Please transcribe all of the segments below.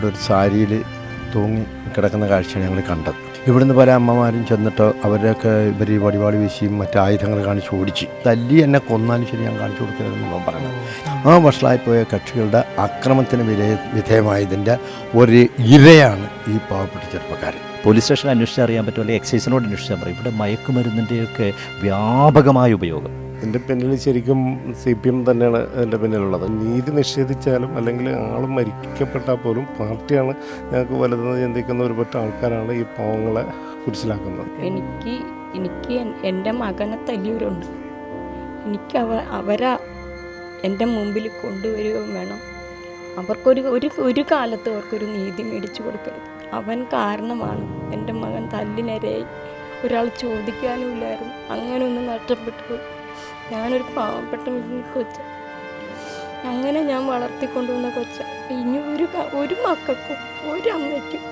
ഇവിടെ ഒരു സാരിയിൽ തൂങ്ങി കിടക്കുന്ന കാഴ്ചയാണ് ഞങ്ങൾ കണ്ടത്. ഇവിടുന്ന് പല അമ്മമാരും ചെന്നിട്ട് അവരൊക്കെ ഇവർ ഈ വടിവാളി വീശിയും മറ്റ് ആയുധങ്ങൾ കാണിച്ച് ഓടിച്ച് തല്ലി എന്നെ കൊന്നാലും ശരി ഞാൻ കാണിച്ചു കൊടുക്കരുതെന്ന് ഞാൻ പറഞ്ഞു. ആ വഷളായിപ്പോയ കക്ഷികളുടെ അക്രമത്തിന് വിധേയ വിധേയമായതിന്റെ ഒരു ഇരയാണ് ഈ പാവപ്പെട്ട ചെറുപ്പക്കാരൻ. പോലീസ് സ്റ്റേഷൻ അന്വേഷിച്ചാൽ അറിയാൻ അല്ലെങ്കിൽ എക്സൈസിനോട് അന്വേഷിച്ചാൽ പറയും ഇവിടെ മയക്കുമരുന്നിന്റെയൊക്കെ വ്യാപകമായ ഉപയോഗം. ഇതിന്റെ പിന്നിൽ ശരിക്കും സി പി എം തന്നെയാണ് ഇതിന്റെ പിന്നിലുള്ളത്. നീതി നിഷേധിച്ചാലും അല്ലെങ്കിൽ ആൾ മരിക്കപ്പെട്ടാൽ പോലും പാർട്ടിയാണ് ഞങ്ങൾക്ക് വലുതെന്ന് ചിന്തിക്കുന്ന ഒരുപാട് ആൾക്കാരാണ് ഈ പാവങ്ങളെ കുരിശിലാക്കുന്നത്. എനിക്ക് എനിക്ക് എന്റെ മകനെ തല്ലിയവരുണ്ട്. എനിക്ക് അവ അവരാ എന്റെ മുമ്പിൽ കൊണ്ടുവരികയും വേണം. അവർക്കൊരു ഒരു ഒരു കാലത്ത് അവർക്കൊരു നീതി മേടിച്ചു കൊടുക്കരുത്. അവൻ കാരണമാണ് എന്റെ മകൻ തല്ലിനരയായി. ഒരാൾ ചോദിക്കാനും ഇല്ലായിരുന്നു അങ്ങനെ ഒന്ന് നഷ്ടപ്പെട്ടു ഞാനൊരു പാവപ്പെട്ട കൊച്ച. അങ്ങനെ ഞാൻ വളർത്തിക്കൊണ്ടുവന്ന കൊച്ച ഇനി ഒരു ഒരു മക്കൾക്കും ഒരു അമ്മയ്ക്കും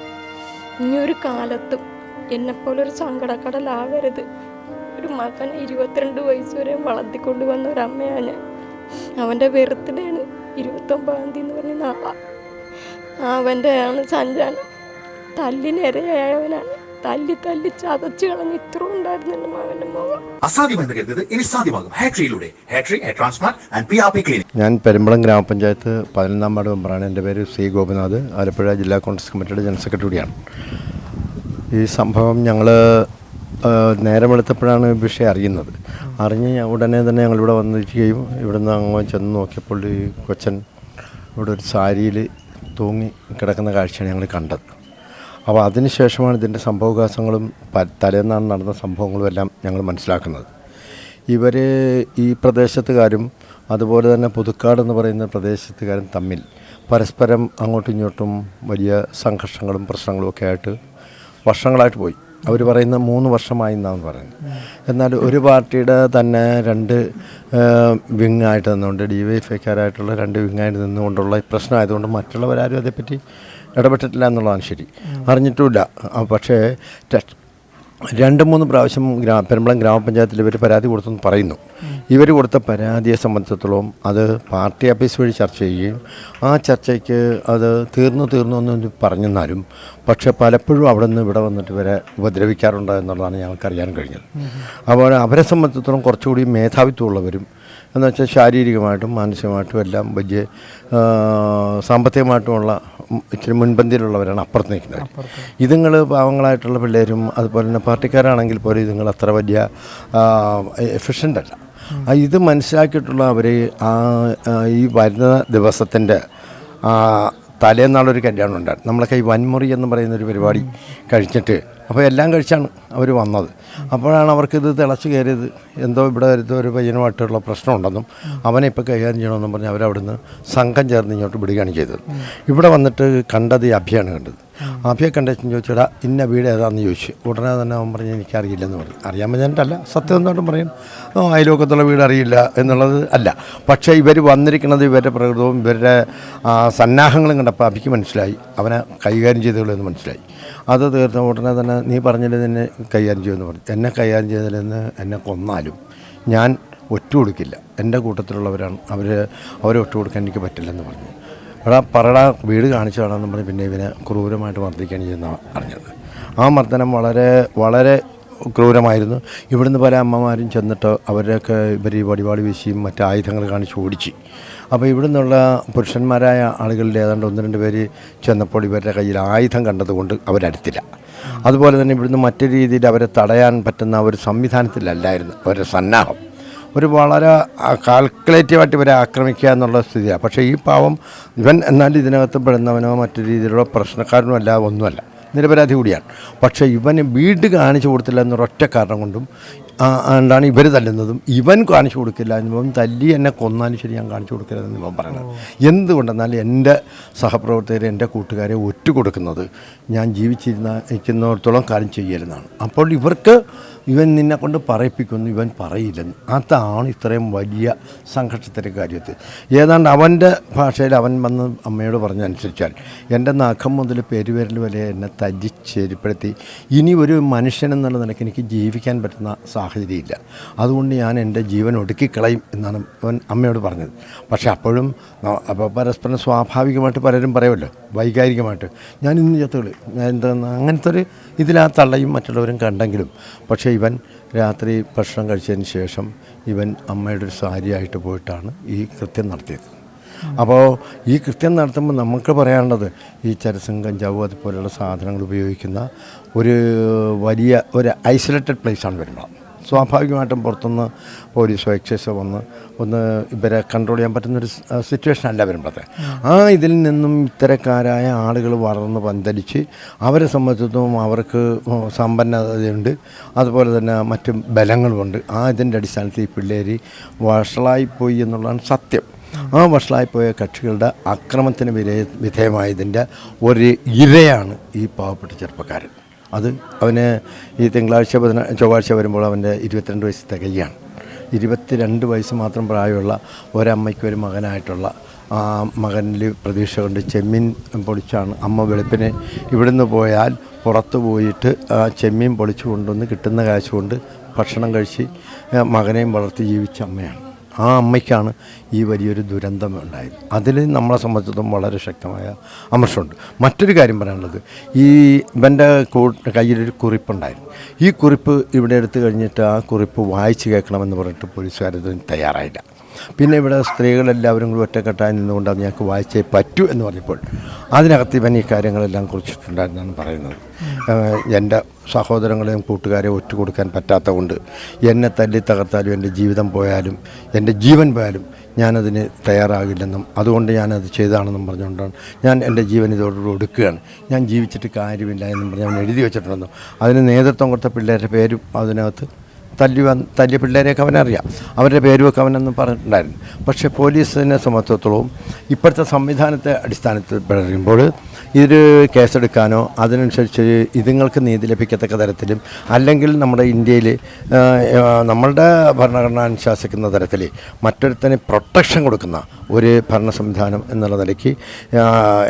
ഇനി ഒരു കാലത്തും എന്നെപ്പോലൊരു സങ്കടക്കടലാകരുത് ഒരു മകനെ ഇരുപത്തിരണ്ട് വയസ്സ് വരെ വളർത്തിക്കൊണ്ട് വന്ന ഒരു അമ്മയാണ് ഞാൻ അവന്റെ ബർത്ത്ഡേയാണ് ഇരുപത്തൊമ്പതാം തീയതി എന്ന് പറഞ്ഞ നാളെ. അവന്റെ ആണ് തല്ലിനിരയായവനാണ്. തല്ലി തല്ലി ചതച്ചു കളഞ്ഞ് ഇത്ര ഉണ്ടായിരുന്നു എന്റെ മകന്റെ മുഖം അസാധ്യമെന്ന് കരുതത് ഇനി സാധ്യമാകും. ഹാട്രിയിലൂടെ ഹാട്രി head transplant and P R P clinic ഞാൻ പെരുമ്പളം ഗ്രാമപഞ്ചായത്ത് പതിനൊന്നാം വാർഡ് മെമ്പറാണ്. എന്റെ പേര് സി ഗോപിനാഥ്. ആലപ്പുഴ ജില്ലാ കോൺഗ്രസ് കമ്മിറ്റിയുടെ ജനറൽ സെക്രട്ടറി കൂടിയാണ് ഈ സംഭവം ഞങ്ങൾ നേരം വെളുത്തപ്പോഴാണ് വിഷയം അറിയുന്നത്. അറിഞ്ഞ് ഉടനെ തന്നെ ഞങ്ങളിവിടെ വന്നിരിക്കുകയും ഇവിടുന്ന് അങ്ങ് ചെന്ന് നോക്കിയപ്പോൾ ഈ കൊച്ചൻ ഇവിടെ ഒരു സാരിയിൽ തൂങ്ങി കിടക്കുന്ന കാഴ്ചയാണ് ഞങ്ങൾ കണ്ടത്. അപ്പോൾ അതിനുശേഷമാണ് ഇതിന്റെ സംഭവവികാസങ്ങളും തലേന്നാണ് നടന്ന സംഭവങ്ങളും എല്ലാം ഞങ്ങൾ മനസ്സിലാക്കുന്നത്. ഇവർ ഈ പ്രദേശത്തുകാരും അതുപോലെ തന്നെ പുതുക്കാട് എന്ന് പറയുന്ന പ്രദേശത്തുകാരും തമ്മിൽ പരസ്പരം അങ്ങോട്ടും ഇങ്ങോട്ടും വലിയ സംഘർഷങ്ങളും പ്രശ്നങ്ങളും ഒക്കെ ആയിട്ട് വർഷങ്ങളായിട്ട് പോയി. അവർ പറയുന്ന മൂന്ന് വർഷമായി എന്നാണ് പറയുന്നത്. എന്നാൽ ഒരു പാർട്ടിയുടെ തന്നെ രണ്ട് വിങ്ങായിട്ട് നിന്നുകൊണ്ട് ഡി വൈ എഫ് ഐക്കാരായിട്ടുള്ള രണ്ട് വിങ്ങായിട്ട് നിന്നുകൊണ്ടുള്ള പ്രശ്നമായതുകൊണ്ട് മറ്റുള്ളവരാരും അതേപ്പറ്റി ഇടപെട്ടിട്ടില്ല എന്നുള്ളതാണ് ശരി. അറിഞ്ഞിട്ടുമില്ല. പക്ഷേ രണ്ട് മൂന്ന് പ്രാവശ്യം ഗ്രാ പെരുമ്പളം ഗ്രാമപഞ്ചായത്തിൽ ഇവർ പരാതി കൊടുത്തെന്ന് പറയുന്നു. ഇവർ കൊടുത്ത പരാതിയെ സംബന്ധിച്ചിടത്തോളം അത് പാർട്ടി ഓഫീസ് വഴി ചർച്ച ചെയ്യുകയും ആ ചർച്ചയ്ക്ക് അത് തീർന്നു തീർന്നു എന്ന് പറഞ്ഞെന്നാലും പക്ഷേ പലപ്പോഴും അവിടെ നിന്ന് ഇവിടെ വന്നിട്ട് ഇവരെ ഉപദ്രവിക്കാറുണ്ട് എന്നുള്ളതാണ് ഞങ്ങൾക്കറിയാൻ കഴിഞ്ഞത്. അപ്പോൾ അവരെ സംബന്ധിച്ചിടത്തോളം കുറച്ചുകൂടി മേധാവിത്വമുള്ളവരും എന്ന് വെച്ചാൽ ശാരീരികമായിട്ടും മാനസികമായിട്ടും എല്ലാം വലിയ സാമ്പത്തികമായിട്ടുമുള്ള ഇച്ചിരി മുൻപന്തിയിലുള്ളവരാണ് അപ്പുറത്ത് നിൽക്കുന്നത്. ഇതുങ്ങൾ പാവങ്ങളായിട്ടുള്ള പിള്ളേരും അതുപോലെ തന്നെ പാർട്ടിക്കാരാണെങ്കിൽ പോലും ഇതുങ്ങൾ അത്ര വലിയ എഫിഷ്യന്റ് അല്ല. ഇത് മനസ്സിലാക്കിയിട്ടുള്ള അവർ ഈ വരുന്ന ദിവസത്തിന്റെ തലേന്നാളൊരു കല്യാണം ഉണ്ടായിരുന്നു. നമ്മളൊക്കെ ഈ വൻമുറി എന്ന് പറയുന്ന ഒരു പരിപാടി കഴിച്ചിട്ട് അപ്പോൾ എല്ലാം കഴിച്ചാണ് അവർ വന്നത്. അപ്പോഴാണ് അവർക്കിത് തിളച്ച് കയറിയത്. എന്തോ ഇവിടെ ഒരു പയ്യനുമായിട്ടുള്ള പ്രശ്നമുണ്ടെന്നും അവനെ ഇപ്പോൾ കൈകാര്യം ചെയ്യണമെന്നും പറഞ്ഞ് അവരവിടുന്ന് സംഘം ചേർന്ന് ഇങ്ങോട്ട് വിടുകയാണ് ചെയ്തത്. ഇവിടെ വന്നിട്ട് കണ്ടത് ഈ അഭിയാണ് കണ്ടത്. അഭിയെ കണ്ടേച്ചും ചോദിച്ചടാ ഇന്ന വീട് ഏതാണെന്ന് ചോദിച്ചു. ഉടനെ തന്നെ അവൻ പറഞ്ഞ് എനിക്കറിയില്ലെന്ന് പറഞ്ഞു. അറിയാൻ പറ്റാനിട്ടല്ല സത്യം എന്തായിട്ടും പറയും ഓ അയൽവക്കത്തുള്ള വീട് അറിയില്ല എന്നുള്ളത് അല്ല. പക്ഷേ ഇവർ വന്നിരിക്കുന്നത് ഇവരുടെ പ്രകൃതവും ഇവരുടെ സന്നാഹങ്ങളും കണ്ടപ്പോൾ അഭിക്ക് മനസ്സിലായി. അവനെ കൈകാര്യം ചെയ്തോളൂ മനസ്സിലായി. അത് തീർത്ത ഉടനെ തന്നെ നീ പറഞ്ഞില്ല നിന്നെ കൈകാര്യം ചെയ്യുമെന്ന് പറഞ്ഞു. എന്നെ കൈകാര്യം ചെയ്തതിലെന്ന് എന്നെ കൊന്നാലും ഞാൻ ഒറ്റ കൊടുക്കില്ല എന്റെ കൂട്ടത്തിലുള്ളവരാണ്. അവർ അവരെ ഒറ്റ കൊടുക്കാൻ എനിക്ക് പറ്റില്ലെന്ന് പറഞ്ഞു. എടാ പറടാ വീട് കാണിച്ചു വേണമെന്ന് പറഞ്ഞ് പിന്നെ ഇവനെ ക്രൂരമായിട്ട് മർദ്ദിക്കുകയാണ് ചെയ്യുന്ന അറിഞ്ഞത്. ആ മർദ്ദനം വളരെ വളരെ ക്രൂരമായിരുന്നു. ഇവിടുന്ന് പല അമ്മമാരും ചെന്നിട്ട് അവരൊക്കെ ഇവർ ഈ വടിവാളി വീശിയും മറ്റു ആയുധങ്ങൾ കാണിച്ച് ഓടിച്ച്. അപ്പോൾ ഇവിടുന്നുള്ള പുരുഷന്മാരായ ആളുകളിൽ ഏതാണ്ട് ഒന്ന് രണ്ട് പേര് ചെന്നപ്പോൾ ഇവരുടെ കയ്യിൽ ആയുധം കണ്ടതുകൊണ്ട് അവരടുത്തില്ല. അതുപോലെ തന്നെ ഇവിടുന്ന് മറ്റു രീതിയിൽ അവരെ തടയാൻ പറ്റുന്ന ഒരു സംവിധാനത്തിലല്ലായിരുന്നു അവരുടെ സന്നാഹം. ഒരു വളരെ കാൽക്കുലേറ്റീവായിട്ട് ഇവരെ ആക്രമിക്കുക എന്നുള്ള സ്ഥിതിയാണ്. പക്ഷേ ഈ പാവം ഇവൻ എന്നാൽ ഇതിനകത്ത് പെടുന്നവനോ മറ്റു രീതിയിലുള്ള പ്രശ്നക്കാരനോ അല്ല ഒന്നുമല്ല. നിരപരാധി കൂടിയാണ്. പക്ഷേ ഇവന് വീട് കാണിച്ചു കൊടുത്തില്ല എന്നൊരൊറ്റ കാരണം കൊണ്ടും ആ, ആണ്ടാണ് ഇവർ തല്ലുന്നതും ഇവൻ കാണിച്ചു കൊടുക്കില്ല ഇവൻ തല്ലി എന്നെ കൊന്നാലും ശരി ഞാൻ കാണിച്ചു കൊടുക്കരുതെന്ന് ഇവൻ പറയുന്നത് എന്തുകൊണ്ടെന്നാൽ എന്റെ സഹപ്രവർത്തകരെ എന്റെ കൂട്ടുകാരെ ഒറ്റ കൊടുക്കുന്നത് ഞാൻ ജീവിച്ചിരുന്ന ഇരിക്കുന്നിടത്തോളം കാര്യം ചെയ്യരുതാണ് അപ്പോൾ ഇവർക്ക് ഇവൻ നിന്നെ കൊണ്ട് പറയിപ്പിക്കുന്നു ഇവൻ പറയില്ലെന്ന്. അതാണ് ഇത്രയും വലിയ സംഘർഷത്തിന്റെ കാര്യത്തിൽ. ഏതാണ്ട് അവന്റെ ഭാഷയിൽ അവൻ വന്ന് അമ്മയോട് പറഞ്ഞനുസരിച്ചാൽ എന്റെ നഖം മുതൽ പെരുവിരൽ വരെ എന്നെ തല്ലിച്ചേരിപ്പെടുത്തി. ഇനി ഒരു മനുഷ്യൻ എന്നുള്ള നിലയ്ക്ക് എനിക്ക് ജീവിക്കാൻ പറ്റുന്ന സാഹചര്യം സാഹചര്യമില്ല. അതുകൊണ്ട് ഞാൻ എന്റെ ജീവൻ ഒടുക്കിക്കളയും എന്നാണ് അവൻ അമ്മയോട് പറഞ്ഞത്. പക്ഷേ അപ്പോഴും അപ്പോൾ പരസ്പരം സ്വാഭാവികമായിട്ട് പലരും പറയുമല്ലോ വൈകാരികമായിട്ട്. ഞാൻ ഇന്ന് ചത്തുകളി ഞാൻ എന്താ അങ്ങനത്തെ ഒരു ഇതിലാ തള്ളയും മറ്റുള്ളവരും കണ്ടെങ്കിലും പക്ഷേ ഇവൻ രാത്രി ഭക്ഷണം കഴിച്ചതിന് ശേഷം ഇവൻ അമ്മയുടെ ഒരു സാരിയായിട്ട് പോയിട്ടാണ് ഈ കൃത്യം നടത്തിയത്. അപ്പോൾ ഈ കൃത്യം നടത്തുമ്പോൾ നമുക്ക് പറയാനുള്ളത് ഈ ചരസും കഞ്ചാവും അതുപോലെയുള്ള സാധനങ്ങൾ ഉപയോഗിക്കുന്ന ഒരു വലിയ ഒരു ഐസൊലേറ്റഡ് പ്ലേസാണ് വരുമ്പോൾ സ്വാഭാവികമായിട്ടും പുറത്തുനിന്ന് പോലീസോ എക്സൈസോ വന്ന് ഒന്ന് ഇവരെ കൺട്രോൾ ചെയ്യാൻ പറ്റുന്നൊരു സിറ്റുവേഷൻ അല്ല വരുമ്പോഴത്തെ ആ ഇതിൽ നിന്നും ഇത്തരക്കാരായ ആളുകൾ വളർന്ന് പന്തലിച്ച് അവരെ സംബന്ധിച്ചിടത്തോളം അവർക്ക് സമ്പന്നതയുണ്ട്. അതുപോലെ തന്നെ മറ്റ് ബലങ്ങളുമുണ്ട്. ആ ഇതിന്റെ അടിസ്ഥാനത്തിൽ ഈ പിള്ളേർ വഷളായിപ്പോയി എന്നുള്ളതാണ് സത്യം. ആ വഷളായിപ്പോയ കക്ഷികളുടെ അക്രമത്തിന് വിധേയ വിധേയമായതിന്റെ ഒരു ഇരയാണ് ഈ പാവപ്പെട്ട ചെറുപ്പക്കാരൻ. അത് അവന് ഈ തിങ്കളാഴ്ച പതിനാ ചൊവ്വാഴ്ച വരുമ്പോൾ അവന്റെ ഇരുപത്തിരണ്ട് വയസ്സ് തികയാണ് ഇരുപത്തിരണ്ട് വയസ്സ് മാത്രം പ്രായമുള്ള ഒരമ്മയ്ക്ക് ഒരു മകനായിട്ടുള്ള ആ മകനിൽ പ്രതീക്ഷ കൊണ്ട് ചെമ്മീൻ പൊളിച്ചാണ് അമ്മ വെളുപ്പിന് ഇവിടുന്ന് പോയാൽ പുറത്ത് പോയിട്ട് ആ ചെമ്മീൻ പൊളിച്ചു കൊണ്ടുവന്ന് കിട്ടുന്ന കാശ് കൊണ്ട് ഭക്ഷണം കഴിച്ച് മകനെയും വളർത്തി ജീവിച്ച അമ്മയാണ്. ആ അമ്മയ്ക്കാണ് ഈ വലിയൊരു ദുരന്തം ഉണ്ടായത്. അതിൽ നമ്മളെ സംബന്ധിച്ചിടത്തോളം വളരെ ശക്തമായ അമർഷമുണ്ട്. മറ്റൊരു കാര്യം പറയാനുള്ളത് ഈ ഇവന്റെ കയ്യിലൊരു കുറിപ്പുണ്ടായിരുന്നു. ഈ കുറിപ്പ് ഇവിടെ എടുത്തു കഴിഞ്ഞിട്ട് ആ കുറിപ്പ് വായിച്ച് കേൾക്കണമെന്ന് പറഞ്ഞിട്ട് പോലീസുകാരതിന് തയ്യാറായില്ല. പിന്നെ ഇവിടെ സ്ത്രീകളെല്ലാവരും കൂടി ഒറ്റക്കെട്ടായി നിന്നുകൊണ്ട് അത് ഞങ്ങൾക്ക് വായിച്ചേ പറ്റൂ എന്ന് പറഞ്ഞപ്പോൾ അതിനകത്ത് ഇവൻ ഈ കാര്യങ്ങളെല്ലാം കുറിച്ചിട്ടുണ്ടായിരുന്നാണ് പറയുന്നത്. എന്റെ സഹോദരങ്ങളെയും കൂട്ടുകാരെയും ഒറ്റ കൊടുക്കാൻ പറ്റാത്ത കൊണ്ട് എന്നെ തല്ലി തകർത്താലും എന്റെ ജീവിതം പോയാലും എന്റെ ജീവൻ പോയാലും ഞാനതിന് തയ്യാറാകില്ലെന്നും അതുകൊണ്ട് ഞാനത് ചെയ്താണെന്നും പറഞ്ഞുകൊണ്ടാണ് ഞാൻ എന്റെ ജീവൻ ഇതോടുകൂടി ഒടുക്കുകയാണ് ഞാൻ ജീവിച്ചിട്ട് കാര്യമില്ല എന്നും പറഞ്ഞ് ഞാൻ എഴുതി വെച്ചിട്ടുണ്ടെന്നും. അതിന് നേതൃത്വം കൊടുത്ത പിള്ളേരുടെ പേരും അതിനകത്ത് തല്ലി വന്ന് തല്ലിയ പിള്ളേരെയൊക്കെ അവനറിയാം. അവരുടെ പേരുമൊക്കെ അവനൊന്നും പറഞ്ഞിട്ടുണ്ടായിരുന്നു. പക്ഷേ പോലീസിനെ സംബന്ധിച്ചിടത്തോളം ഇപ്പോഴത്തെ സംവിധാനത്തെ അടിസ്ഥാനത്തിൽ പറയുമ്പോൾ ഇതിൽ കേസെടുക്കാനോ അതിനനുസരിച്ച് ഇതുങ്ങൾക്ക് നീതി ലഭിക്കത്തക്ക തരത്തിലും അല്ലെങ്കിൽ നമ്മുടെ ഇന്ത്യയിൽ നമ്മളുടെ ഭരണഘടന അനുശാസിക്കുന്ന തരത്തിൽ മറ്റൊരുത്തന് പ്രൊട്ടക്ഷൻ കൊടുക്കുന്ന ഒരു ഭരണ സംവിധാനം എന്നുള്ള നിലയ്ക്ക്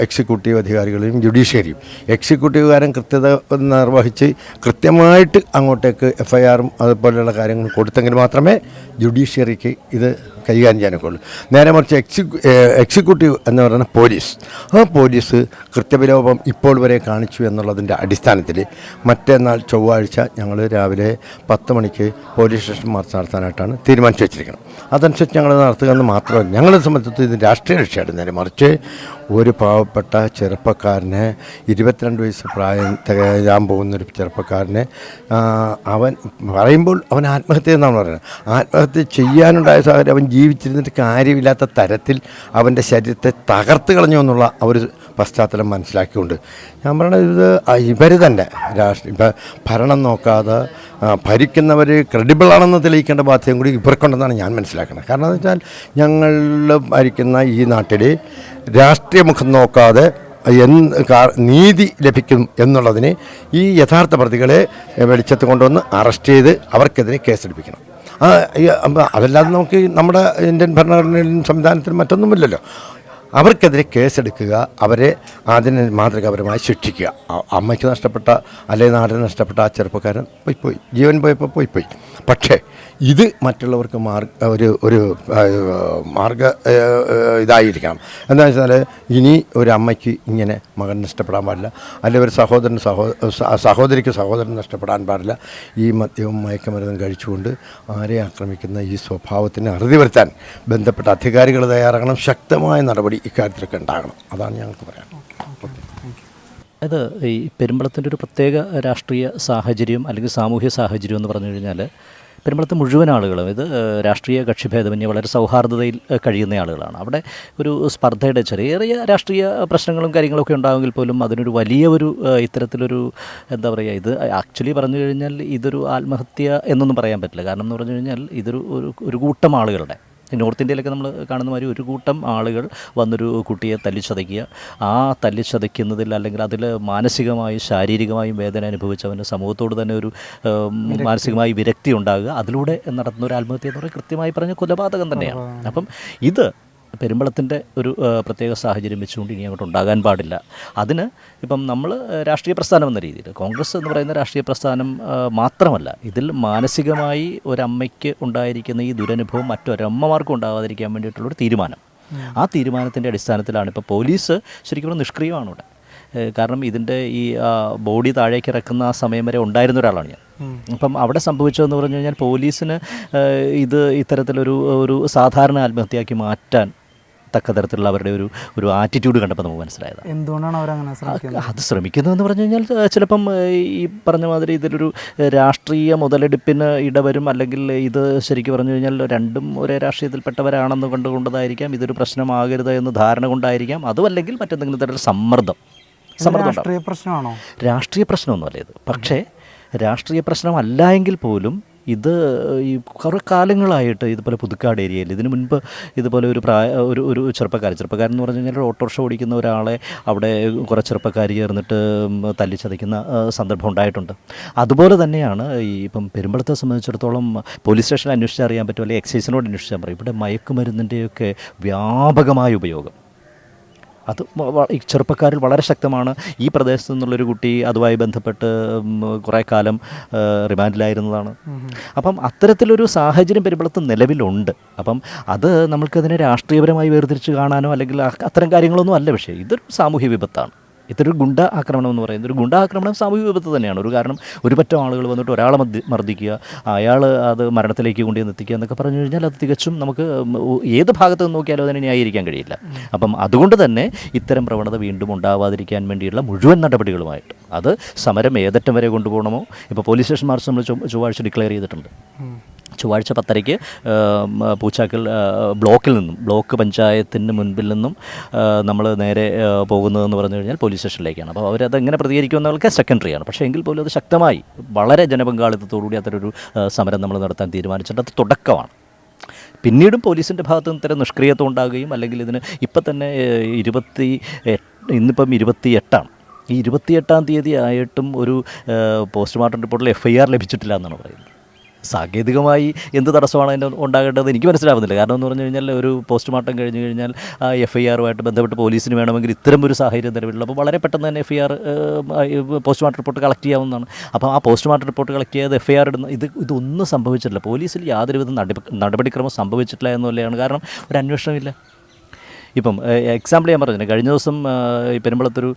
എക്സിക്യൂട്ടീവ് അധികാരികളും ജുഡീഷ്യറിയും എക്സിക്യൂട്ടീവുകാരൻ കൃത്യത നിർവഹിച്ച് കൃത്യമായിട്ട് അങ്ങോട്ടേക്ക് എഫ് ഐ ആറും അതുപോലെയുള്ള കാര്യങ്ങൾ കൊടുത്തെങ്കിൽ മാത്രമേ ജുഡീഷ്യറിക്ക് ഇത് കൈകാര്യം ചെയ്യാനൊക്കെ ഉള്ളൂ നേരെ മറിച്ച് എക്സിക്യൂ എക്സിക്യൂട്ടീവ് എന്ന് പറയുന്ന പോലീസ് ആ പോലീസ് കൃത്യവിലോപം ഇപ്പോൾ വരെ കാണിച്ചു എന്നുള്ളതിന്റെ അടിസ്ഥാനത്തിൽ മറ്റന്നാൾ ചൊവ്വാഴ്ച ഞങ്ങൾ രാവിലെ പത്ത് മണിക്ക് പോലീസ് സ്റ്റേഷൻ മാർച്ച് നടത്താനായിട്ടാണ് തീരുമാനിച്ചു വെച്ചിരിക്കുന്നത്. അതനുസരിച്ച് ഞങ്ങൾ നടത്തുക എന്ന് മാത്രമല്ല ഞങ്ങളെ സംബന്ധിച്ച് ഇത് രാഷ്ട്രീയ ലക്ഷ്യമായിട്ട് നേരെ മറിച്ച് ഒരു പാവപ്പെട്ട ചെറുപ്പക്കാരനെ ഇരുപത്തിരണ്ട് വയസ്സ് പ്രായം തികയാൻ പോകുന്നൊരു ചെറുപ്പക്കാരനെ അവൻ പറയുമ്പോൾ അവൻ ആത്മഹത്യ എന്നാണ് പറയുന്നത്. ആത്മഹത്യ ചെയ്യാനുണ്ടായ സാഹചര്യം അവൻ ജീവിച്ചിരുന്നിട്ട് കാര്യമില്ലാത്ത തരത്തിൽ അവന്റെ ശരീരത്തെ തകർത്ത് കളഞ്ഞു എന്നുള്ള ഒരു പശ്ചാത്തലം മനസ്സിലാക്കിക്കൊണ്ട്. ഞാൻ പറയണത് ഇത് ഇവർ തന്നെ രാഷ്ട്രീയ ഇപ്പം ഭരണം നോക്കാതെ ഭരിക്കുന്നവർ ക്രെഡിബിൾ ആണെന്ന് തെളിയിക്കേണ്ട ബാധ്യതയും കൂടി ഇവർക്കുണ്ടെന്നാണ് ഞാൻ മനസ്സിലാക്കുന്നത്. കാരണം എന്ന് വെച്ചാൽ ഞങ്ങൾ ഭരിക്കുന്ന ഈ നാട്ടിൽ രാഷ്ട്രീയ മുഖം നോക്കാതെ എന്ന് നീതി ലഭിക്കും എന്നുള്ളതിന് ഈ യഥാർത്ഥ പ്രതികളെ വെളിച്ചത്ത് കൊണ്ടുവന്ന് അറസ്റ്റ് ചെയ്ത് അവർക്കെതിരെ കേസെടുപ്പിക്കണം. അതല്ലാതെ നമുക്ക് നമ്മുടെ ഇന്ത്യൻ ഭരണഘടനയിലും സംവിധാനത്തിലും മറ്റൊന്നുമില്ലല്ലോ. അവർക്കെതിരെ കേസെടുക്കുക അവരെ അതിന് മാതൃകാപരമായി ശിക്ഷിക്കുക. അമ്മയ്ക്ക് നഷ്ടപ്പെട്ട അല്ലെങ്കിൽ നാടിന് നഷ്ടപ്പെട്ട ആ ചെറുപ്പക്കാരൻ പോയി പോയി ജീവൻ പോയപ്പോൾ പോയി പോയി. പക്ഷേ ഇത് മറ്റുള്ളവർക്ക് മാർഗ ഒരു ഒരു മാർഗ ഇതായിരിക്കണം. എന്താ വെച്ചാൽ ഇനി ഒരു അമ്മയ്ക്ക് ഇങ്ങനെ മകൻ നഷ്ടപ്പെടാൻ പാടില്ല. അല്ലെങ്കിൽ ഒരു സഹോദരൻ സഹോ സഹോദരിക്ക് സഹോദരൻ നഷ്ടപ്പെടാൻ പാടില്ല. ഈ മദ്യവും മയക്കുമരുന്നും കഴിച്ചുകൊണ്ട് ആരെ ആക്രമിക്കുന്ന ഈ സ്വഭാവത്തിന് അറുതി വരുത്താൻ ബന്ധപ്പെട്ട അധികാരികൾ തയ്യാറാകണം. ശക്തമായ നടപടി ഇക്കാര്യത്തിലൊക്കെ ഉണ്ടാകണം. അതാണ് ഞങ്ങൾക്ക് പറയാൻ അത് ഈ പെരുമ്പളത്തിന്റെ ഒരു പ്രത്യേക രാഷ്ട്രീയ സാഹചര്യം അല്ലെങ്കിൽ സാമൂഹ്യ സാഹചര്യം എന്ന് പറഞ്ഞു കഴിഞ്ഞാൽ പെരുമ്പളത്ത് മുഴുവൻ ആളുകളും ഇത് രാഷ്ട്രീയ കക്ഷിഭേദമന്യേ വളരെ സൗഹാർദ്ദതയിൽ കഴിയുന്ന ആളുകളാണ്. അവിടെ ഒരു സ്പർദ്ധയുടെ ചെറിയ രാഷ്ട്രീയ പ്രശ്നങ്ങളും കാര്യങ്ങളൊക്കെ ഉണ്ടാകുമെങ്കിൽ പോലും അതിനൊരു വലിയ ഒരു ഇത്തരത്തിലൊരു എന്താ പറയുക ഇത് ആക്ച്വലി പറഞ്ഞു കഴിഞ്ഞാൽ ഇതൊരു ആത്മഹത്യ എന്നൊന്നും പറയാൻ പറ്റില്ല. കാരണം എന്ന് പറഞ്ഞു കഴിഞ്ഞാൽ ഇതൊരു ഒരു കൂട്ടം ആളുകളുടെ നോർത്ത് ഇന്ത്യയിലൊക്കെ നമ്മൾ കാണുന്ന മാതിരി ഒരു കൂട്ടം ആളുകൾ വന്നൊരു കുട്ടിയെ തല്ലിച്ചതയ്ക്കുക. ആ തല്ലിച്ചതയ്ക്കുന്നതിൽ അല്ലെങ്കിൽ അതിൽ മാനസികമായും ശാരീരികമായും വേദന അനുഭവിച്ചവന് സമൂഹത്തോട് തന്നെ ഒരു മാനസികമായി വിരക്തി ഉണ്ടാകുക. അതിലൂടെ നടത്തുന്ന ഒരു ആത്മഹത്യ എന്ന് പറയുന്നത് കൃത്യമായി പറഞ്ഞ കൊലപാതകം തന്നെയാണ്. അപ്പം ഇത് പെരുമ്പളത്തിന്റെ ഒരു പ്രത്യേക സാഹചര്യം വെച്ചുകൊണ്ട് ഇനി അങ്ങോട്ട് ഉണ്ടാകാൻ പാടില്ല. അതിന് ഇപ്പം നമ്മൾ രാഷ്ട്രീയ പ്രസ്ഥാനം എന്ന രീതിയിൽ കോൺഗ്രസ് എന്ന് പറയുന്ന രാഷ്ട്രീയ പ്രസ്ഥാനം മാത്രമല്ല ഇതിൽ മാനസികമായി ഒരമ്മയ്ക്ക് ഉണ്ടായിരിക്കുന്ന ഈ ദുരനുഭവം മറ്റൊരമ്മമാർക്കും ഉണ്ടാകാതിരിക്കാൻ വേണ്ടിയിട്ടുള്ളൊരു തീരുമാനം. ആ തീരുമാനത്തിന്റെ അടിസ്ഥാനത്തിലാണ് ഇപ്പോൾ പോലീസ് ശരിക്കും നിഷ്ക്രിയമാണ് ഇവിടെ. കാരണം ഇതിന്റെ ഈ ബോഡി താഴേക്ക് ഇറക്കുന്ന ആ സമയം വരെ ഉണ്ടായിരുന്ന ഒരാളാണ് ഞാൻ. അപ്പം അവിടെ സംഭവിച്ചതെന്ന് പറഞ്ഞു കഴിഞ്ഞാൽ പോലീസിന് ഇത് ഇത്തരത്തിലൊരു ഒരു സാധാരണ ആത്മഹത്യയാക്കി മാറ്റാൻ തക്ക തരത്തിലുള്ള അവരുടെ ഒരു ഒരു ആറ്റിറ്റ്യൂഡ് കണ്ടപ്പോൾ നമുക്ക് മനസ്സിലായത്. എന്തുകൊണ്ടാണ് അവരങ്ങനെ ശ്രമിക്കുന്നത്? അത് ശ്രമിക്കുന്നതെന്ന് പറഞ്ഞു കഴിഞ്ഞാൽ ചിലപ്പം ഈ പറഞ്ഞ മാതിരി ഇതിലൊരു രാഷ്ട്രീയ മുതലെടുപ്പിന് ഇടവരും അല്ലെങ്കിൽ ഇത് ശരിക്കും പറഞ്ഞു കഴിഞ്ഞാൽ രണ്ടും ഒരേ രാഷ്ട്രീയത്തിൽപ്പെട്ടവരാണെന്ന് കണ്ടുകൊണ്ടതായിരിക്കാം. ഇതൊരു പ്രശ്നമാകരുത് എന്ന് ധാരണ കൊണ്ടായിരിക്കാം. അതും അല്ലെങ്കിൽ മറ്റെന്തെങ്കിലും തരത്തിലുള്ള സമ്മർദ്ദം. സമ്മർദ്ദം രാഷ്ട്രീയ പ്രശ്നമാണോ? രാഷ്ട്രീയ പ്രശ്നമൊന്നുമല്ല ഇത്. പക്ഷേ രാഷ്ട്രീയ പ്രശ്നമല്ല എങ്കിൽ പോലും ഇത് ഈ കുറേ കാലങ്ങളായിട്ട് ഇതുപോലെ പുതുക്കാട് ഏരിയയിൽ ഇതിനു മുൻപ് ഇതുപോലെ ഒരു പ്രായ ഒരു ഒരു ചെറുപ്പക്കാരൻ ചെറുപ്പക്കാരൻ എന്ന് പറഞ്ഞു കഴിഞ്ഞാൽ ഓട്ടോറിക്ഷ ഓടിക്കുന്ന ഒരാളെ അവിടെ കുറേ ചെറുപ്പക്കാർ ചേർന്നിട്ട് തല്ലിച്ചതയ്ക്കുന്ന സന്ദർഭം ഉണ്ടായിട്ടുണ്ട്. അതുപോലെ തന്നെയാണ് ഈ ഇപ്പം പെരുമ്പളത്തെ സംബന്ധിച്ചിടത്തോളം പോലീസ് സ്റ്റേഷനിൽ അന്വേഷിച്ചറിയാൻ പറ്റും അല്ലെങ്കിൽ എക്സൈസിനോട് അന്വേഷിച്ചാൽ പറയും. ഇവിടെ മയക്കുമരുന്നിന്റെയൊക്കെ വ്യാപകമായ ഉപയോഗം. അത് ഈ ചെറുപ്പക്കാരിൽ വളരെ ശക്തമാണ്. ഈ പ്രദേശത്തു നിന്നുള്ളൊരു കുട്ടി അതുമായി ബന്ധപ്പെട്ട് കുറേ കാലം റിമാൻഡിലായിരുന്നതാണ്. അപ്പം അത്തരത്തിലൊരു സാഹചര്യം പെരുമ്പളത്ത് നിലവിലുണ്ട്. അപ്പം അത് നമ്മൾക്കതിനെ രാഷ്ട്രീയപരമായി വേർതിരിച്ച് കാണാനോ അല്ലെങ്കിൽ അത്തരം കാര്യങ്ങളൊന്നും അല്ല. പക്ഷേ ഇതൊരു സാമൂഹ്യ വിപത്താണ്. ഇതൊരു ഗുണ്ട ആക്രമണം എന്ന് പറയുന്നത്. ഒരു ഗുണ്ട ആക്രമണം സാമൂഹിക വിപത്ത് തന്നെയാണ്. ഒരു കാരണം ഒരു പറ്റം ആളുകൾ വന്നിട്ട് ഒരാളെ മർദ്ദി- മർദ്ദിക്കുക അയാൾ അത് മരണത്തിലേക്ക് കൊണ്ടുവന്ന് എത്തിക്കുക എന്നൊക്കെ പറഞ്ഞു കഴിഞ്ഞാൽ അത് തികച്ചും നമുക്ക് ഏത് ഭാഗത്ത് നിന്ന് നോക്കിയാലും അതിനെ ന്യായീകരിക്കാൻ കഴിയില്ല. അപ്പം അതുകൊണ്ട് തന്നെ ഇത്തരം പ്രവണത വീണ്ടും ഉണ്ടാവാതിരിക്കാൻ വേണ്ടിയുള്ള മുഴുവൻ നടപടികളുമായിട്ട്. അത് സമരം ഏതറ്റം വരെ കൊണ്ടുപോകണമോ? ഇപ്പോൾ പോലീസ് സ്റ്റേഷൻ മാർച്ച് നമ്മൾ ചൊവ്വ- ചൊവ്വാഴ്ച ഡിക്ലെയർ ചെയ്തിട്ടുണ്ട്. ചൊവ്വാഴ്ച പത്തരയ്ക്ക് പൂച്ചാക്കൽ ബ്ലോക്കിൽ നിന്നും ബ്ലോക്ക് പഞ്ചായത്തിന് മുൻപിൽ നിന്നും നമ്മൾ നേരെ പോകുന്നതെന്ന് പറഞ്ഞു കഴിഞ്ഞാൽ പോലീസ് സ്റ്റേഷനിലേക്കാണ്. അപ്പോൾ അവരത് എങ്ങനെ പ്രതികരിക്കുമെന്നവർക്ക് സെക്കൻഡറിയാണ് പക്ഷേ എങ്കിൽ പോലും അത് ശക്തമായി വളരെ ജനപങ്കാളിത്തത്തോടുകൂടി അത്തരൊരു സമരം നമ്മൾ നടത്താൻ തീരുമാനിച്ചിട്ട് അത് തുടക്കമാണ്. പിന്നീടും പോലീസിന്റെ ഭാഗത്ത് നിന്ന് ഇത്തരം നിഷ്ക്രിയത്വം ഉണ്ടാകുകയും അല്ലെങ്കിൽ ഇതിന് ഇപ്പം തന്നെ ഇരുപത്തി ഇന്നിപ്പം ഇരുപത്തി എട്ടാണ് ഈ ഇരുപത്തിയെട്ടാം തീയതി ആയിട്ടും ഒരു പോസ്റ്റ്മോർട്ടം റിപ്പോർട്ടിൽ എഫ് ഐ ആർ ലഭിച്ചിട്ടില്ല എന്നാണ് പറയുന്നത്. സാങ്കേതികമായി എന്ത് തടസ്സമാണ് അതിന്റെ ഉണ്ടാകേണ്ടത് എനിക്ക് മനസ്സിലാവുന്നില്ല. കാരണം എന്ന് പറഞ്ഞു കഴിഞ്ഞാൽ ഒരു പോസ്റ്റ്മോർട്ടം കഴിഞ്ഞ് കഴിഞ്ഞാൽ എഫ് ഐ ആറുമായിട്ട് ബന്ധപ്പെട്ട് പോലീസിന് വേണമെങ്കിൽ ഇത്തരം ഒരു സാഹചര്യം നിലവിലുള്ള അപ്പോൾ വളരെ പെട്ടെന്ന് തന്നെ F I R postmortem report collect ചെയ്യാവുന്നതാണ്. അപ്പോൾ ആ പോസ്റ്റ്മോർട്ടം റിപ്പോർട്ട് കളക്ട് ചെയ്ത് എഫ് ഐ ആർ ഇടുന്ന ഇത് ഇതൊന്നും സംഭവിച്ചിട്ടില്ല. പോലീസിൽ യാതൊരുവിധ നടപ നടപടിക്രമം സംഭവിച്ചിട്ടില്ല എന്നുള്ളതാണ്. കാരണം ഒരു അന്വേഷണമില്ല. ഇപ്പം എക്സാമ്പിൾ ഞാൻ പറഞ്ഞു കഴിഞ്ഞ ദിവസം ഈ പെരുമ്പളത്തൊരു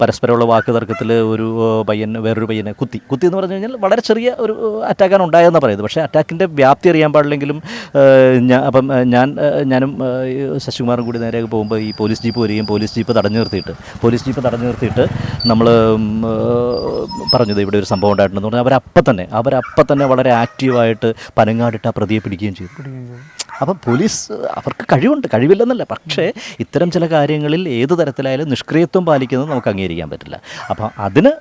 പരസ്പരമുള്ള വാക്ക് തർക്കത്തിൽ ഒരു പയ്യൻ വേറൊരു പയ്യനെ കുത്തി. കുത്തി എന്ന് പറഞ്ഞു കഴിഞ്ഞാൽ വളരെ ചെറിയ ഒരു അറ്റാക്കാണ് ഉണ്ടായതെന്ന് പറയുന്നത്. പക്ഷേ അറ്റാക്കിന്റെ വ്യാപ്തി അറിയാൻ പാടില്ലെങ്കിലും ഞാൻ അപ്പം ഞാൻ ഞാനും ശശികുമാറും കൂടി നേരെ പോകുമ്പോൾ ഈ പോലീസ് ജീപ്പ് വരികയും പോലീസ് ജീപ്പ് തടഞ്ഞു നിർത്തിയിട്ട് പോലീസ് ജീപ്പ് തടഞ്ഞു നിർത്തിയിട്ട് നമ്മൾ പറഞ്ഞത് ഇവിടെ ഒരു സംഭവം ഉണ്ടായിട്ടുണ്ടെന്ന് പറഞ്ഞാൽ അവരപ്പം തന്നെ അവരപ്പം തന്നെ വളരെ ആക്റ്റീവായിട്ട് പനങ്ങാടിട്ട് ആ പ്രതിയെ പിടിക്കുകയും ചെയ്തു. അപ്പം പോലീസ് അവർക്ക് കഴിവുണ്ട്. കഴിവില്ലെന്നല്ല. പക്ഷേ ഇത്തരം ചില കാര്യങ്ങളിൽ ഏത് തരത്തിലായാലും നിഷ്ക്രിയത്വം പാലിക്കുന്നത് നമുക്ക് അംഗീകരിക്കാൻ പറ്റില്ല. അപ്പോൾ അതിന്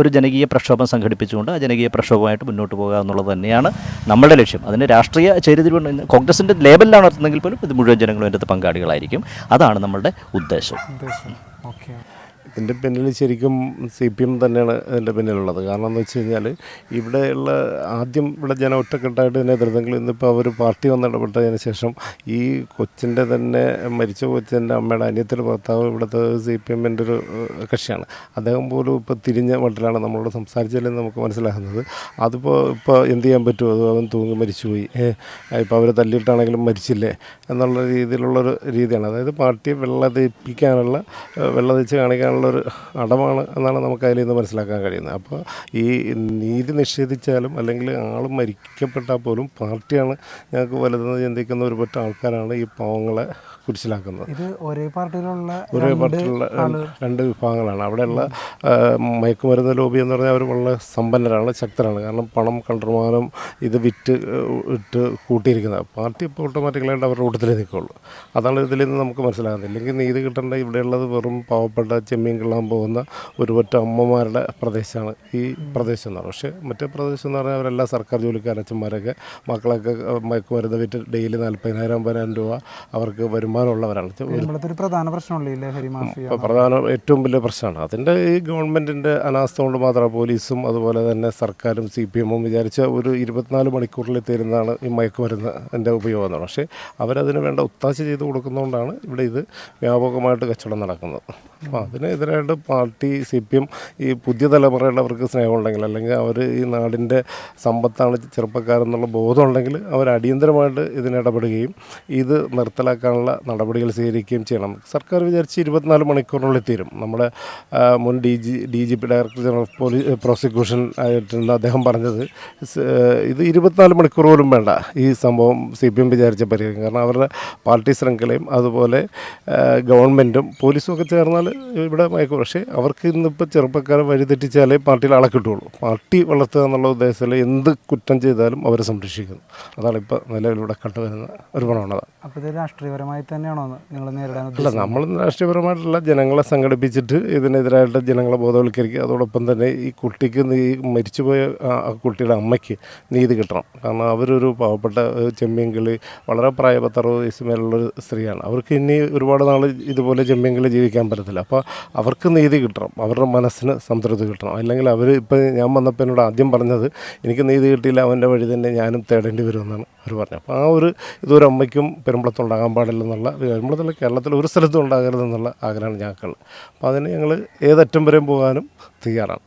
ഒരു ജനകീയ പ്രക്ഷോഭം സംഘടിപ്പിച്ചുകൊണ്ട് ആ ജനകീയ പ്രക്ഷോഭമായിട്ട് മുന്നോട്ട് പോകുക എന്നുള്ളത് തന്നെയാണ് നമ്മുടെ ലക്ഷ്യം. അതിന് രാഷ്ട്രീയ ചേരിതിരിവ് കോൺഗ്രസിന്റെ ലേബലിലാണ് നടത്തുന്നതെങ്കിൽ പോലും ഇത് മുഴുവൻ ജനങ്ങളും അതിന്റെ പങ്കാളികളായിരിക്കും. അതാണ് നമ്മളുടെ ഉദ്ദേശം. ഇതിന്റെ പിന്നിൽ ശരിക്കും സി പി എം തന്നെയാണ് ഇതിന്റെ പിന്നിലുള്ളത്. കാരണം എന്ന് വെച്ച് കഴിഞ്ഞാൽ ഇവിടെയുള്ള ആദ്യം ഇവിടെ ജനം ഒറ്റക്കെട്ടായിട്ട് തന്നെ എതിർത്തെങ്കിൽ ഇന്നിപ്പോൾ അവർ പാർട്ടി വന്ന് ഇടപെട്ടതിന് ശേഷം ഈ കൊച്ചിന്റെ തന്നെ മരിച്ച കൊച്ചിന്റെ അമ്മയുടെ അനിയത്തിന്റെ ഭർത്താവ് ഇവിടുത്തെ സി പി എമ്മിന്റെ ഒരു കക്ഷിയാണ്. അദ്ദേഹം പോലും ഇപ്പോൾ തിരിഞ്ഞ വട്ടിലാണ് നമ്മളോട് സംസാരിച്ചാലും നമുക്ക് മനസ്സിലാകുന്നത്. അതിപ്പോൾ ഇപ്പോൾ എന്ത് ചെയ്യാൻ പറ്റുമോ അത് അവൻ തൂങ്ങി മരിച്ചുപോയി. ഇപ്പോൾ അവരെ തല്ലിയിട്ടാണെങ്കിലും മരിച്ചില്ലേ എന്നുള്ള രീതിയിലുള്ളൊരു രീതിയാണ്. അതായത് പാർട്ടിയെ വെള്ളതയിപ്പിക്കാനുള്ള ഏഹ്, വെള്ളതയിച്ച് കാണിക്കാനുള്ള ഒരു അടവാണ് എന്നാണ് നമുക്ക് അതിൽ നിന്ന് മനസ്സിലാക്കാൻ കഴിയുന്നത്. അപ്പോൾ ഈ നീതി നിഷേധിച്ചാലും അല്ലെങ്കിൽ ആൾ മരിക്കപ്പെട്ടാൽ പോലും പാർട്ടിയാണ് ഞങ്ങൾക്ക് വലുതെന്ന് ചിന്തിക്കുന്ന ഒരുപറ്റ ആൾക്കാരാണ് ഈ പാവങ്ങളെ കുരിശിലാക്കുന്നത്. ഇത് ഒരേ പാർട്ടിയിലുള്ള ഒരേ പാർട്ടിയിലുള്ള രണ്ട് വിഭാഗങ്ങളാണ്. അവിടെയുള്ള മയക്കുമരുന്ന് ലോബി എന്ന് പറഞ്ഞാൽ അവർ വളരെ സമ്പന്നരാണ് ശക്തരാണ്. കാരണം പണം കണ്ടർമാനം ഇത് വിറ്റ് ഇട്ട് കൂട്ടിയിരിക്കുന്നത്. പാർട്ടി ഇപ്പോൾ ഓട്ടോമാറ്റിക്കലായിട്ട് അവരുടെ കൂട്ടത്തിലേ നിൽക്കുള്ളൂ. അതാണ് ഇതിൽ നിന്ന് നമുക്ക് മനസ്സിലാകുന്നത്. ഇല്ലെങ്കിൽ നീതി കിട്ടേണ്ട ഇവിടെയുള്ളത് വെറും പാവപ്പെട്ട ചെമ്മീൻ കിള്ളാൻ പോകുന്ന ഒരു പറ്റ അമ്മമാരുടെ പ്രദേശമാണ് ഈ പ്രദേശം എന്ന് പറയുന്നത് പക്ഷേ മറ്റേ പ്രദേശം എന്ന് പറഞ്ഞാൽ അവരെല്ലാം സർക്കാർ ജോലിക്കാരച്ഛന്മാരൊക്കെ മക്കളൊക്കെ മയക്കുമരുന്ന് വിറ്റ് ഡെയിലി നാൽപ്പതിനായിരം അമ്പതിനായിരം രൂപ അവർക്ക് വരുമാനമുള്ളവരാണ് പെരുമ്പളത്ത് ഒരു പ്രധാന പ്രശ്നമുള്ള പ്രധാന ഏറ്റവും വലിയ പ്രശ്നമാണ്. അതിന്റെ ഈ ഗവൺമെന്റിന്റെ അനാസ്ഥ കൊണ്ട് മാത്രം പോലീസും അതുപോലെ തന്നെ സർക്കാരും സി പി എമ്മും വിചാരിച്ച ഒരു ഇരുപത്തിനാല് മണിക്കൂറിൽ തീരുന്നതാണ് ഈ മയക്കുമരുന്നിന്റെ ഉപയോഗം എന്ന് പക്ഷേ അവരതിന് വേണ്ട ഒത്താശ ചെയ്ത് കൊടുക്കുന്നതുകൊണ്ടാണ് ഇവിടെ ഇത് വ്യാപകമായിട്ട് കച്ചവടം നടക്കുന്നത്. അപ്പോൾ അതിനെതിരായിട്ട് പാർട്ടി സി പി എം ഈ പുതിയ തലമുറയുള്ളവർക്ക് സ്നേഹമുണ്ടെങ്കിൽ അല്ലെങ്കിൽ അവർ ഈ നാടിന്റെ സമ്പത്താണ് ചെറുപ്പക്കാരെന്നുള്ള ബോധമുണ്ടെങ്കിൽ അവർ അടിയന്തരമായിട്ട് ഇതിനിടപെടുകയും ഇത് നിർത്തലാക്കാനുള്ള നടപടികൾ സ്വീകരിക്കുകയും ചെയ്യണം. സർക്കാർ വിചാരിച്ച് ഇരുപത്തിനാല് മണിക്കൂറിനുള്ളിൽ തീരും. നമ്മുടെ മുൻ D G D G P director general police prosecution ആയിട്ടുണ്ട് അദ്ദേഹം പറഞ്ഞത്. ഇത് ഇരുപത്തിനാല് മണിക്കൂർ പോലും വേണ്ട ഈ സംഭവം സി പി എം വിചാരിച്ച പരിഹരിക്കും കാരണം അവരുടെ പാർട്ടി ശൃംഖലയും അതുപോലെ ഗവൺമെന്റും പോലീസും ഒക്കെ ചേർന്നാൽ ഇവിടെ മയക്കും പക്ഷേ അവർക്ക് ഇന്നിപ്പോൾ ചെറുപ്പക്കാരെ വഴിതെറ്റിച്ചാലേ പാർട്ടിയിൽ ആളെ കിട്ടുള്ളൂ പാർട്ടി വളർത്തുക എന്നുള്ള ഉദ്ദേശത്തിൽ എന്ത് കുറ്റം ചെയ്താലും അവരെ സംരക്ഷിക്കുന്നു. അതാണ് ഇപ്പോൾ നിലവിലൂടെ കണ്ടുവരുന്ന ഒരു പ്രവണത. അപ്പോൾ ഇത് രാഷ്ട്രീയപരമായി തന്നെയാണോ നിങ്ങൾ നേരിടാൻ അല്ല നമ്മൾ രാഷ്ട്രീയപരമായിട്ടുള്ള ജനങ്ങളെ സംഘടിപ്പിച്ചിട്ട് ഇതിനെതിരായിട്ട് ജനങ്ങളെ ബോധവൽക്കരിക്കുക. അതോടൊപ്പം തന്നെ ഈ കുട്ടിക്ക് നീ മരിച്ചുപോയ ആ കുട്ടിയുടെ അമ്മയ്ക്ക് നീതി കിട്ടണം. കാരണം അവരൊരു പാവപ്പെട്ട ചെമ്മീൻകിളി വളരെ പ്രായപത്തറവ് വയസ്സ് മേലുള്ളൊരു സ്ത്രീയാണ്. അവർക്ക് ഇനി ഒരുപാട് നാൾ ഇതുപോലെ ചെമ്മീൻകിളി ജീവിക്കാൻ പറ്റത്തില്ല. അപ്പോൾ അവർക്ക് നീതി കിട്ടണം. അവരുടെ മനസ്സിന് സംതൃപ്തി കിട്ടണം. അല്ലെങ്കിൽ അവർ ഇപ്പം ഞാൻ വന്നപ്പോൾ എന്നോട് ആദ്യം പറഞ്ഞത് എനിക്ക് നീതി കിട്ടിയില്ല അവന്റെ വഴി തന്നെ ഞാനും തേടേണ്ടി വരുമെന്നാണ് അവർ പറഞ്ഞത്. അപ്പോൾ ആ ഒരു ഇതൊരു അമ്മയ്ക്കും പെരുമ്പളത്തും ഉണ്ടാകാൻ പാടില്ലെന്നുള്ള പെരുമ്പളത്തുള്ള കേരളത്തിൽ ഒരു സ്ഥലത്തും ഉണ്ടാകരുതെന്നുള്ള ആഗ്രഹമാണ് ഞങ്ങൾക്കുള്ളത് അപ്പോൾ അതിന് ഞങ്ങൾ ഏതറ്റം വരെയും പോകാനും തയ്യാറാണ്.